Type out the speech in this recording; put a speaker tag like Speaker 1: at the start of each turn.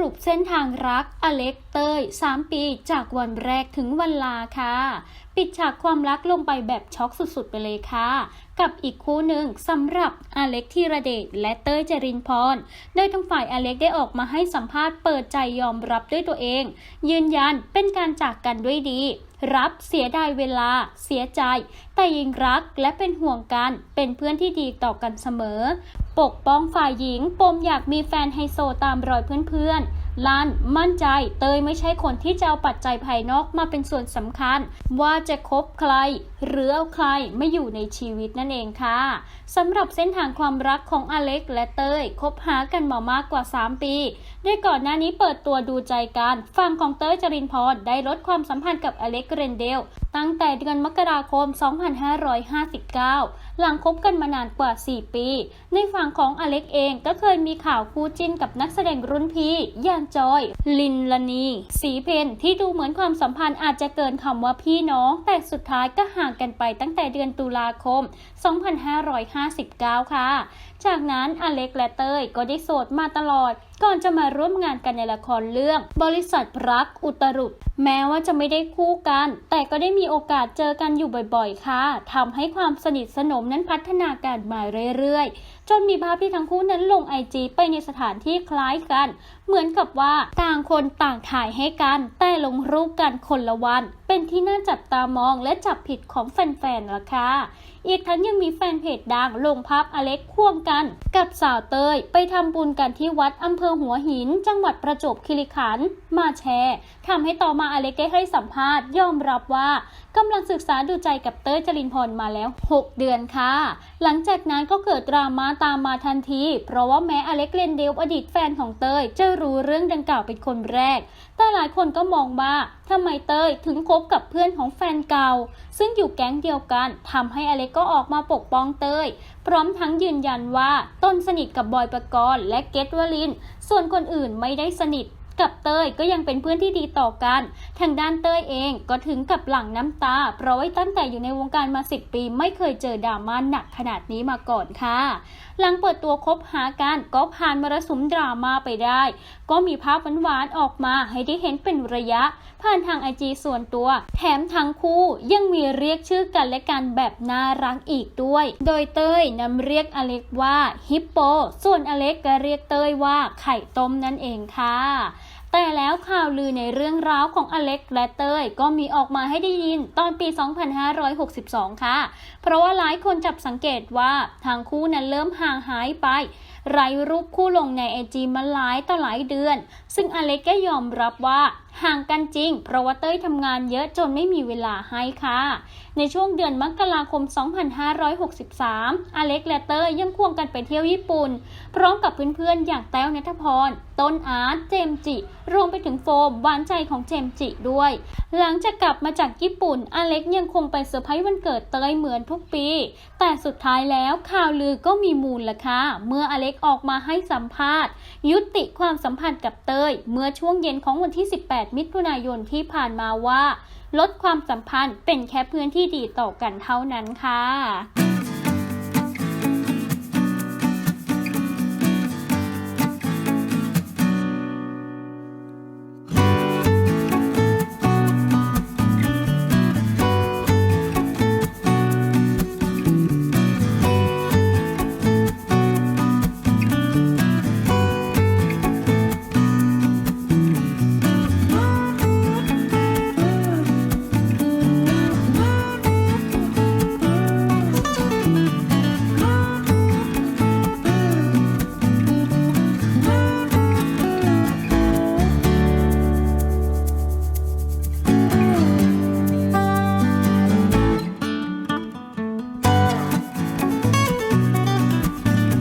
Speaker 1: รุปเส้นทางรัก อเล็กเตย3 ปี จากวันแรกถึงวันลาค่ะ ปิดฉากความรักลงไปแบบช็อกสุดๆ ไปเลยค่ะ กับอีกคู่หนึ่งสำหรับอเล็กธีระเดชและเต้ยจรินพร โดยทั้งฝ่ายอเล็กได้ออกมาให้สัมภาษณ์เปิดใจยอมรับด้วยตัวเอง ยืนยันเป็นการจากกันด้วยดี รับเสียดายเวลา เสียใจ แต่ยังรักและเป็นห่วงกันเป็นเพื่อนที่ดีต่อกันเสมอ ปกป้องฝ่ายหญิงปมอยากมีแฟนไฮโซตามรอยเพื่อนๆ ลันมั่นใจเตยไม่ใช่คนที่จะเอาปัจจัยภายนอกมาเป็นส่วนสำคัญ ว่าจะคบใคร หรือเอาใครไม่อยู่ในชีวิตนั่นเองค่ะสำหรับเส้นทางความรักของอเล็กและเตยคบหากันมามากกว่า 3 ปีโดยก่อนหน้านี้เปิดตัวดูใจกันฝั่งของเตยจรินพรได้ลดความสัมพันธ์กับอเล็กเรนเดล ตั้งแต่เดือนมกราคม 2559 หลังคบกันมานานกว่า 4 ปี ในฝั่งของอเล็กเองก็เคยมีข่าวคู่จิ้นกับนักแสดงรุ่นพี่อย่างจอย ลินลนีสีเพนที่ดูเหมือนความสัมพันธ์อาจจะเกินคำว่าพี่น้อง แต่สุดท้ายก็ห่างกันไปตั้งแต่เดือนตุลาคม 2559 ค่ะ จากนั้นอเล็กและเต้ยก็ได้โสดมาตลอดก่อนจะมาร่วมงานกันในละครเรื่อง บริษัทรักอุตรุดแม้ว่าจะไม่ได้คู่กัน แต่ก็ได้มีโอกาสเจอกันอยู่บ่อยๆ ค่ะทำให้ความสนิทสนมนั้นพัฒนาการมาเรื่อยๆ จนมีภาพที่ทั้งคู่นั้นลงไอจีไปในสถานที่คล้ายกัน เหมือนกับว่าต่างคนต่างถ่ายให้กัน แต่ลงรูปกันคนละวัน เป็นที่น่าจับตามองและจับผิดของแฟนๆล่ะค่ะ อีกทั้งยังมีแฟนเพจดังลงภาพอเล็กควงกัน กับสาวเตยไปทำบุญกันที่วัดอำเภอหัวหิน จังหวัดประจวบคีรีขันธ์มาแชร์ทำให้ต่อมาอเล็กได้ให้สัมภาษณ์ยอมรับว่ากำลังศึกษาดูใจกับเต้ยจรินพรมาแล้ว 6 เดือนค่ะ หลังจากนั้นก็เกิดดราม่าตามมาทันที เพราะว่าแม้อเล็กเลนเดลอดีตแฟนของเต้ยจะรู้เรื่องดังกล่าวเป็นคนแรก แต่หลายคนก็มองว่าทำไมเต้ยถึงคบกับเพื่อนของแฟนเก่า ซึ่งอยู่แก๊งเดียวกันทำให้อเล็กก็ออกมาปกป้องเต้ย พร้อมทั้งยืนยันว่าตนสนิทกับบอยปกรณ์และเกตวลิน ส่วนคนอื่นไม่ได้สนิท กับเต้ยก็ยังเป็นเพื่อนที่ดีต่อกัน ทางด้านเต้ยเองก็ถึงกับหลั่งน้ำตา เพราะว่าตั้งแต่อยู่ในวงการมา10ปี ไม่เคยเจอดราม่าหนักขนาดนี้มาก่อนค่ะ หลังเปิดตัวคบหากันก็ผ่านมรสุมดราม่าไปได้ ก็มีภาพหวานๆออกมาให้ได้เห็นเป็นระยะ ผ่านทางไอจีส่วนตัว แถมทั้งคู่ยังมีเรียกชื่อกันและกันแบบน่ารักอีกด้วย โดยเต้ยนำเรียกอเล็กว่าฮิปโป ส่วนอเล็กก็เรียกเต้ยว่าไข่ต้มนั่นเองค่ะ แต่แล้วข่าวลือในเรื่องราวของอเล็กและเต้ยก็มีออกมาให้ได้ยินตอนปี 2562 ค่ะ เพราะว่าหลายคนจับสังเกตว่าทางคู่นั้นเริ่มห่างหายไป ไร้รูปคู่ลงในไอจีมาหลายต่อหลายเดือน ซึ่งอเล็กก็ยอมรับว่าห่างกันจริง เพราะว่าเต้ยทำงานเยอะจนไม่มีเวลาให้ค่ะ ในช่วงเดือนมกราคม 2563 อเล็กและเต้ยยังควงกันไปเที่ยวญี่ปุ่น พร้อมกับเพื่อนๆอย่างแต้วนัทพรต้นอาร์ตเจมจิ รวมไปถึงโฟมหวานใจของเจมจิด้วย หลังจากกลับมาจากญี่ปุ่น อเล็กยังคงไปเซอร์ไพรส์วันเกิดเต้ยเหมือนทุกปี แต่สุดท้ายแล้วข่าวลือก็มีมูลละค่ะ เมื่ออเล็กออกมาให้สัมภาษณ์ ยุติความสัมพันธ์กับเต้ยเมื่อช่วงเย็นของวันที่ 18 มิถุนายนที่ผ่านมาว่า ลดความสัมพันธ์เป็นแค่เพื่อนที่ดีต่อกันเท่านั้นค่ะ